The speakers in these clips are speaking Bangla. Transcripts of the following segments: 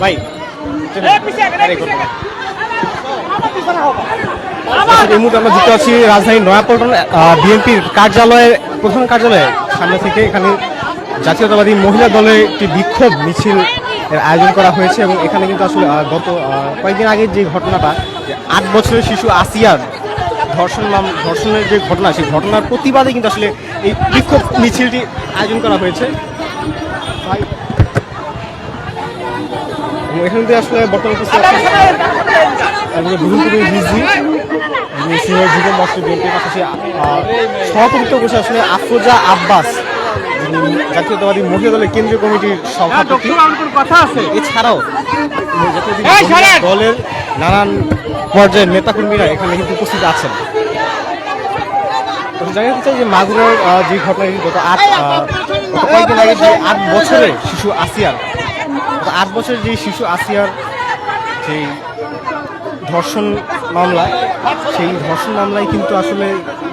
ভাই এই মুহূর্তে আমরা যুক্ত আছি রাজধানী নয়াপল্টন বিএনপির কার্যালয়ের প্রধান কার্যালয়ে। সামনে থেকে এখানে জাতীয়তাবাদী মহিলা দলের একটি বিক্ষোভ মিছিল আয়োজন করা হয়েছে এবং এখানে কিন্তু আসলে গত কয়েকদিন আগে যে ঘটনাটা আট বছরের শিশু আসিয়ার ধর্ষণ নাম ধর্ষণের যে ঘটনা সেই ঘটনার প্রতিবাদে কিন্তু আসলে এই বিক্ষোভ মিছিলটি আয়োজন করা হয়েছে। এখান থেকে আসলে বর্তমান রিজি সিনিয়র যুব বিএনপির পাশাপাশি সভাপতিত্ব করছে আসলে আফরোজা আব্বাস জাতীয়তাবাদী মহিলা দলের কেন্দ্রীয় কমিটির সভাপতি। কথা আছে। এছাড়াও দলের নানান পর্যায়ের নেতাকর্মীরা এখানে কিন্তু উপস্থিত আছেন। তো জানাতে চাই যে মাগুরার যে ঘটনাটি গত আট কয়েকদিন আগে যে আট বছরে শিশু আসিয়ার আট বছরের যে শিশু আসিয়ার যেই ধর্ষণ মামলা, সেই ধর্ষণ মামলায় কিন্তু আসলে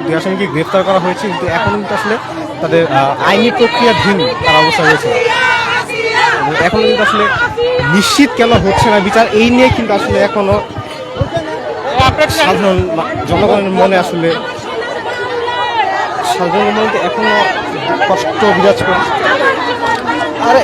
দুই আসামিকে গ্রেফতার করা হয়েছে, কিন্তু এখন কিন্তু আসলে তাদের আইনি প্রক্রিয়াধীন তার অবস্থা রয়েছে। এখনও কিন্তু আসলে নিশ্চিত কেন হচ্ছে না বিচার, এই নিয়ে কিন্তু আসলে এখনও সাধারণ জনগণের মনে আসলে সাধারণ মনে এখনও কষ্ট বিরাজ করছে আরে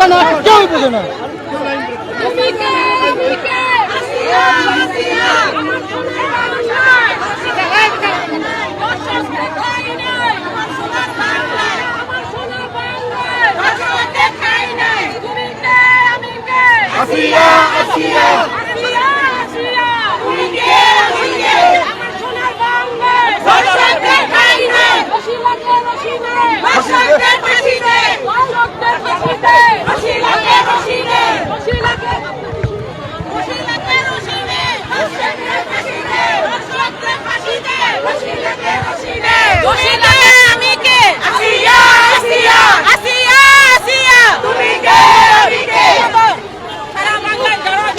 আমি কে আসিয়া আসিয়া আসিয়া আসিয়া। আমি কে আসিয়া আসিয়া আসিয়া আসিয়া তুমি কে? আমি কে সারা বাংলা ঘেরাও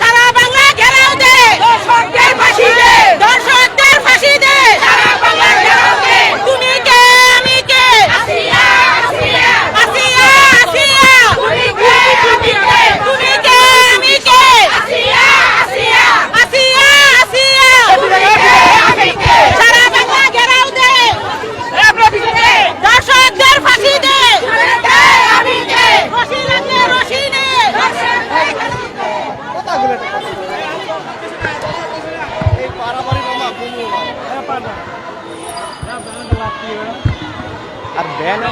সারা বাংলা ঘেরাও দে দর্শকদের ফাঁসি দে দর্শকদের ফাঁসি দে সারা বাংলা ঘেরাও দে তুমি কে আমি কে আসিয়া আসিয়া আসিয়া আসিয়া তুমি কে আমি কে তুমি কে আমি কে আসিয়া আসিয়া আসিয়া আসিয়া তুমি কে আমি কে সারা বাংলা ঘেরাও দে দর্শকদের ফাঁসি দে আমি কে রসিলাকে রসিনে আর ব্যান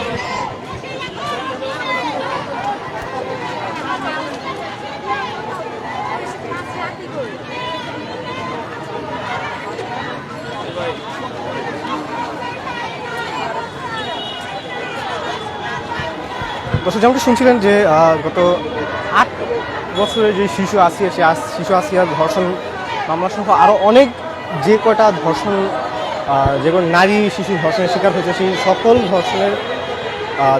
দর্শক, যেমনটি শুনছিলেন যে গত আট বছরে যে শিশু আসিয়া, সে শিশু আসিয়ার ধর্ষণ মামলা সহ আরও অনেক যে কটা ধর্ষণ যে কোনো নারী শিশু ধর্ষণের শিকার হয়েছে, সেই সকল ধর্ষণের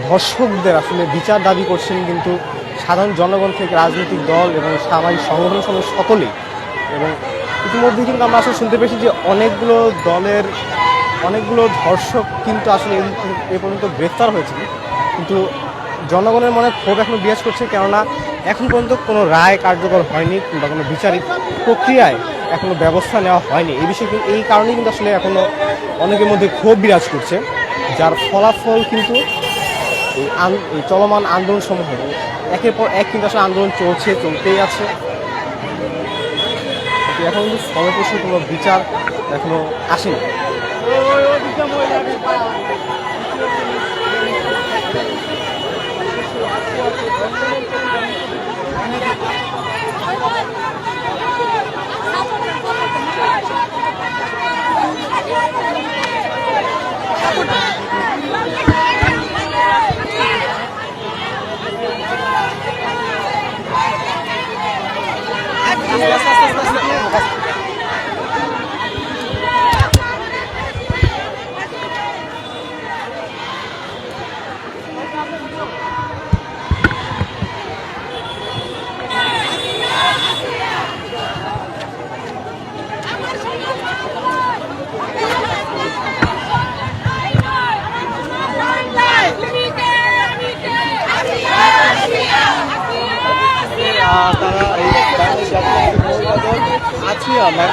ধর্ষকদের আসলে বিচার দাবি করছেন কিন্তু সাধারণ জনগণ থেকে রাজনৈতিক দল এবং সামাজিক সংগঠন সহ সকলেই। এবং ইতিমধ্যে কিন্তু আমরা আসলে শুনতে পেয়েছি যে অনেকগুলো দলের, অনেকগুলো ধর্ষক কিন্তু আসলে এ পর্যন্ত গ্রেফতার হয়েছে। কিন্তু জনগণের মনে ক্ষোভ এখনও বিরাজ করছে, কেননা এখন পর্যন্ত কোনো রায় কার্যকর হয়নি কিংবা কোনো বিচারিক প্রক্রিয়ায় এখনও ব্যবস্থা নেওয়া হয়নি। এই বিষয়ে এই কারণেই কিন্তু আসলে এখনও অনেকের মধ্যে ক্ষোভ বিরাজ করছে, যার ফলাফল কিন্তু এই চলমান আন্দোলন সমূহ একের পর এক কিন্তু আসলে আন্দোলন চলছে, চলতেই আছে। এখন কিন্তু ফলপ্রসূ কোনো বিচার এখনও আসেনি। Gracias.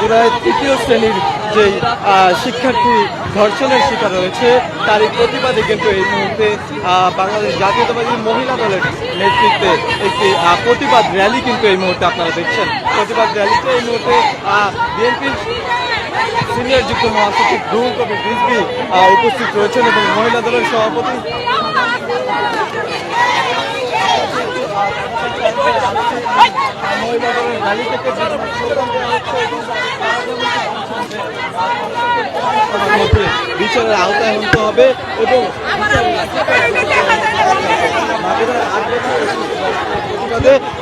মাগুরায় তৃতীয় শ্রেণির আহ, শিক্ষার্থী ধর্ষণের শিকার রয়েছে তারই প্রতিবাদে কিন্তু এই মুহূর্তে বাংলাদেশ জাতীয়তাবাদী মহিলা দলের নেতৃত্বে একটি প্রতিবাদ র্যালি কিন্তু এই মুহূর্তে আপনারা দেখছেন। প্রতিবাদ র্যালিতে এই মুহূর্তে বিএনপির সিনিয়র যুক্ত মহাসচিব রুহুল রিজভি উপস্থিত রয়েছেন এবং মহিলা দলের সভাপতি মহিলা দলের র্যালি থেকে বিভিন্ন স্লোগান দেওয়া হচ্ছে এবং তার মধ্যে বিচারের আওতায় আনতে হবে এবং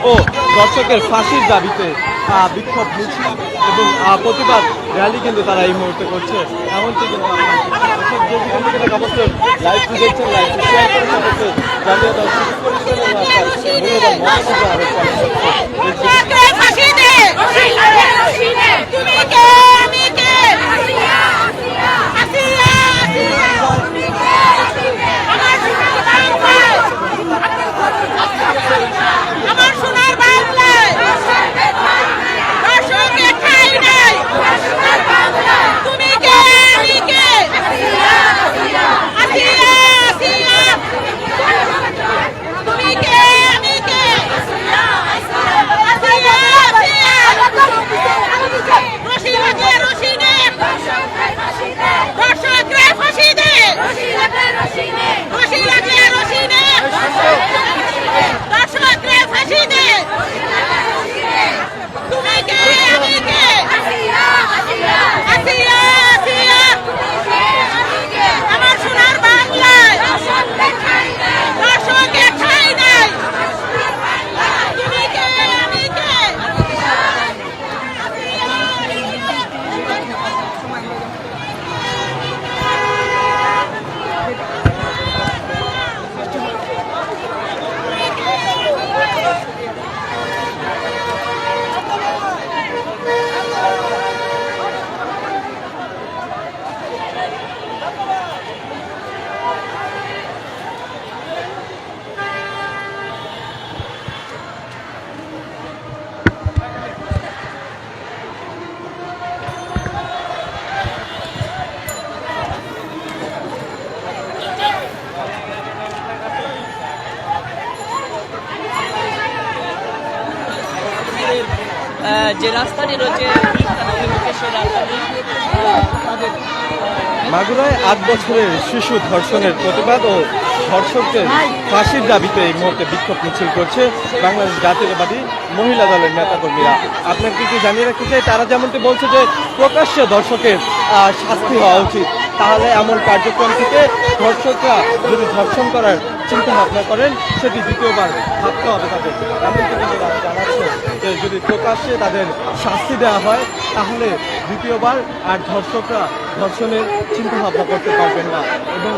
ও দর্শকের ফাঁসির দাবিতে বিক্ষোভ মিছিল এবং প্রতিবাদ র্যালি কিন্তু তারা এই মুহূর্তে করছে। এমনকি কিন্তু দর্শক অবশ্যই লাইভ দেখছেন, লাইভ শেয়ার করে অবশ্যই জানিয়ে দেওয়ার সুযোগ করে দিবেন এবং আপনার মূল্যবান মতামত আরও কমেন্ট বক্সে লিখে কে ফাঁসি দে তুমি কে আমি কে আসিয়া আসিয়া আমার সোনার বাংলায় দর্শকের ঠাই নাই তুমি কে আমি কে আসিয়া আসিয়া তুমি কে আমি কে আসিয়া আসিয়া রশি লাগে রশি নে দর্শকরে ফাঁসি দে রশি লাগে রশি নে দর্শকরে ফাঁসি দে তুমি কে আমি কে আসিয়া আসিয়া আমার সোনার বাংলায় দর্শকের ঠাই নাই তুমি কে আমি কে আহ, যে রাস্তাটি রয়েছে মাগুরায় আট বছরের শিশু ধর্ষণের প্রতিবাদ ও ধর্ষকদের ফাঁসির দাবিতে এই মুহূর্তে বিক্ষোভ মিছিল করছে বাংলাদেশ জাতীয়তাবাদী মহিলা দলের নেতাকর্মীরা। আপনাকে কি জানিয়ে রাখতে চাই? তারা যেমনটি বলছে যে প্রকাশ্যে আহ, শাস্তি হওয়া উচিত। তাহলে এমন কার্যক্রম থেকে ধর্ষকরা যদি ধর্ষণ করার চিন্তা ভাবনা করেন, সেটি দ্বিতীয়বার ভাবতে হবে তাদের। এমন কিন্তু জানাচ্ছে যে যদি প্রকাশ্যে তাদের শাস্তি দেওয়া হয়, তাহলে দ্বিতীয়বার আর ধর্ষকরা ধর্ষণের চিন্তা ভাবনা করতে পারবেন না। এবং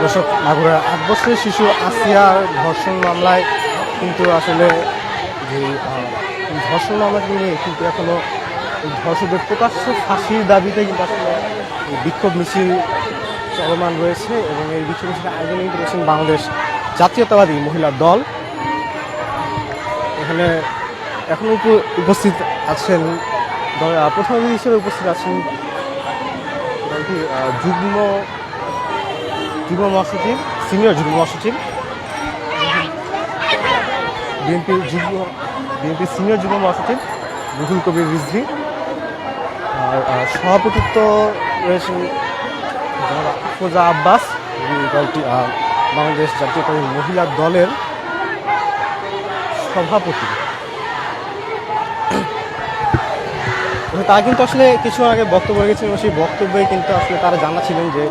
দর্শক, মাগুরা আট বছরের শিশু আসিয়ার ধর্ষণ মামলায় কিন্তু আসলে যে ধর্ষণ মামলাকে নিয়ে কিন্তু এখনও এই ধর্ষকদের প্রকাশ্য ফাঁসির দাবিতে কিন্তু আসলে বিক্ষোভ মিছিল চলমান রয়েছে এবং এই বিক্ষোভ মিছিল আয়োজন করেছেন বাংলাদেশ জাতীয়তাবাদী মহিলা দল। এখানে এখন উপ- উপস্থিত আছেন অতিথি হিসেবে উপস্থিত আছেন যুগ্ম যুগ্ম মহাসচিব, সিনিয়র যুগ্ম মহাসচিব, বিএনপি যুগ্ম, বিএনপি সিনিয়র যুগ্ম মহাসচিব রুহুল কবির রিজভি, আর সভাপতিত্ব রয়েছেন আফরোজা আব্বাস দলটি বাংলাদেশ জাতীয়তাবাদী মহিলা দলের সভাপতি। তারা কিন্তু আসলে কিছু আগে বক্তব্য রেখেছিলেন সেই বক্তব্যে কিন্তু আসলে তারা জানাচ্ছিলেন যে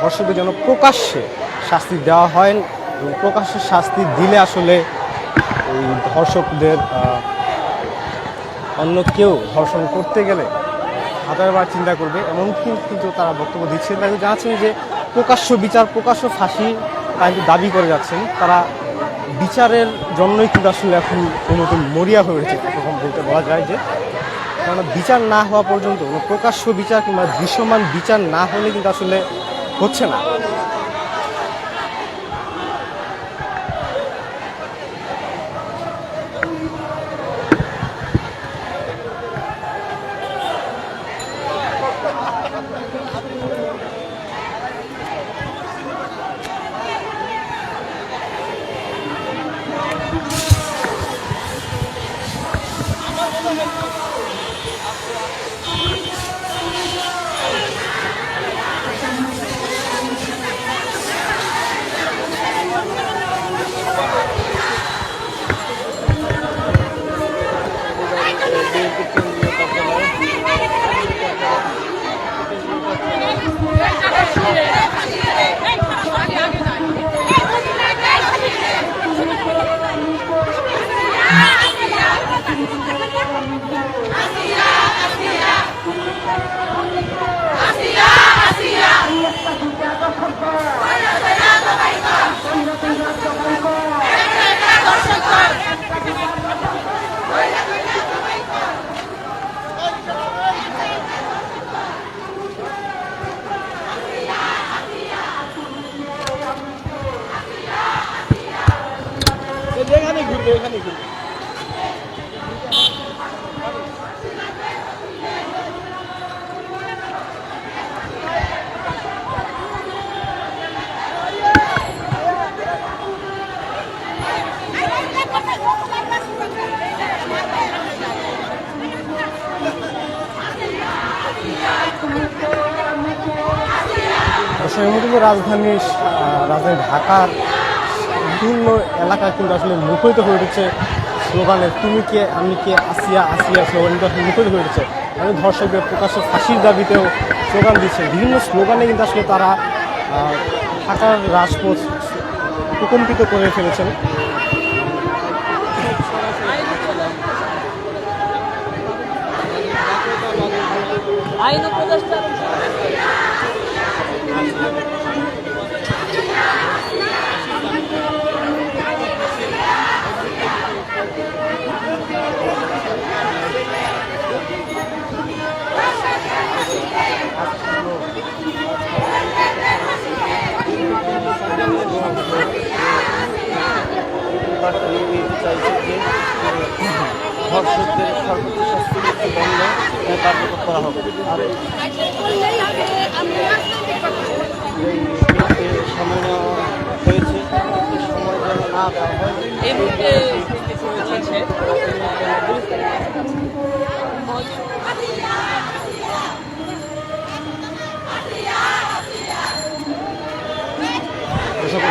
ধর্ষকদের যেন প্রকাশ্যে শাস্তি দেওয়া হয় এবং প্রকাশ্যে শাস্তি দিলে আসলে এই ধর্ষকদের অন্য কেউ ধর্ষণ করতে গেলে হাজারবার চিন্তা করবে। এমনকি কিন্তু তারা বক্তব্য দিচ্ছেন তারা জানাচ্ছেন যে প্রকাশ্য বিচার, প্রকাশ্য ফাঁসি তারা দাবি করে যাচ্ছেন। তারা বিচারের জন্যই কিন্তু আসলে এখন নতুন মরিয়া হয়ে উঠেছে। এরকম বলতে বলা যায় যে কারণ বিচার না হওয়া পর্যন্ত প্রকাশ্য বিচার কিংবা দৃশ্যমান বিচার না হলে কিন্তু আসলে হচ্ছে না। এর কিন্তু রাজধানী রাজধানী ঢাকার বিভিন্ন এলাকা কিন্তু আসলে মুখরিত হয়ে উঠেছে স্লোগানে তুমি কে, আমি কে, আসিয়া আসিয়া স্লোগান কিন্তু আসলে মুখরিত হয়ে উঠেছে। আমি ধর্ষকদের প্রকাশ্য ফাঁসির দাবিতেও স্লোগান দিচ্ছে। বিভিন্ন স্লোগানে কিন্তু আসলে তারা ঢাকার রাজপথ প্রকম্পিত করে ফেলেছেন। আইন উপদেষ্টা ধর্ষকদের সর্বোচ্চ শাস্তি বন্ধ কার্যকর করা হবে। আর এই সময় নেওয়া হয়েছে সময় যেন না দেওয়া হয়। এই মুহূর্তে চলছে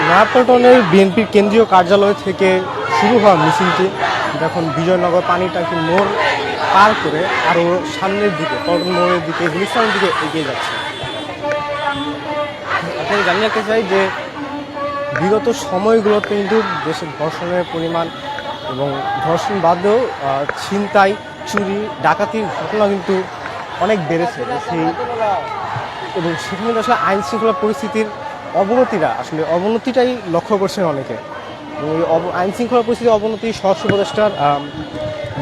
নয়াপল্টনের বিএনপির কেন্দ্রীয় কার্যালয় থেকে শুরু হওয়া মিছিলটি এখন বিজয়নগর পানি টাকি মোড় পার করে আরও সামনের দিকে পল্টন মোড়ের দিকে গুলিস্তানের দিকে এগিয়ে যাচ্ছে। আপনাকে জানিয়ে রাখতে চাই যে বিগত সময়গুলোতে কিন্তু দেশে ধর্ষণের পরিমাণ এবং ধর্ষণ বাদেও ছিনতাই, চুরি, ডাকাতির ঘটনা কিন্তু অনেক বেড়েছে। সেই এবং সেখানে আসলে আইন শৃঙ্খলা পরিস্থিতির অবনতিটা আসলে অবনতিটাই লক্ষ্য করছেন অনেকে। আইন শৃঙ্খলা পরিস্থিতির অবনতি, স্বরাষ্ট্র উপদেষ্টার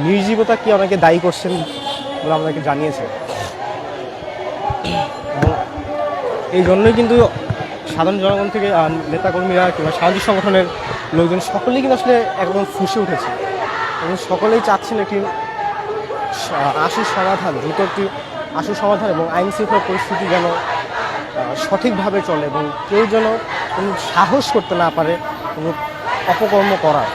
নির্জীবতা কি অনেকে দায়ী করছেন বলে আমাদেরকে জানিয়েছে? এই জন্যই কিন্তু সাধারণ জনগণ থেকে নেতাকর্মীরা কিংবা সামাজিক সংগঠনের লোকজন সকলেই কিন্তু আসলে একদম ফুসে উঠেছে। এবং সকলেই চাচ্ছেন একটি আশু সমাধান, দ্রুত একটি আশু সমাধান এবং আইন শৃঙ্খলা পরিস্থিতি যেন সঠিকভাবে চলে এবং কেউ যেন কোনো সাহস করতে না পারে কোনো অপকর্ম করার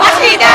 ফাঁসি দে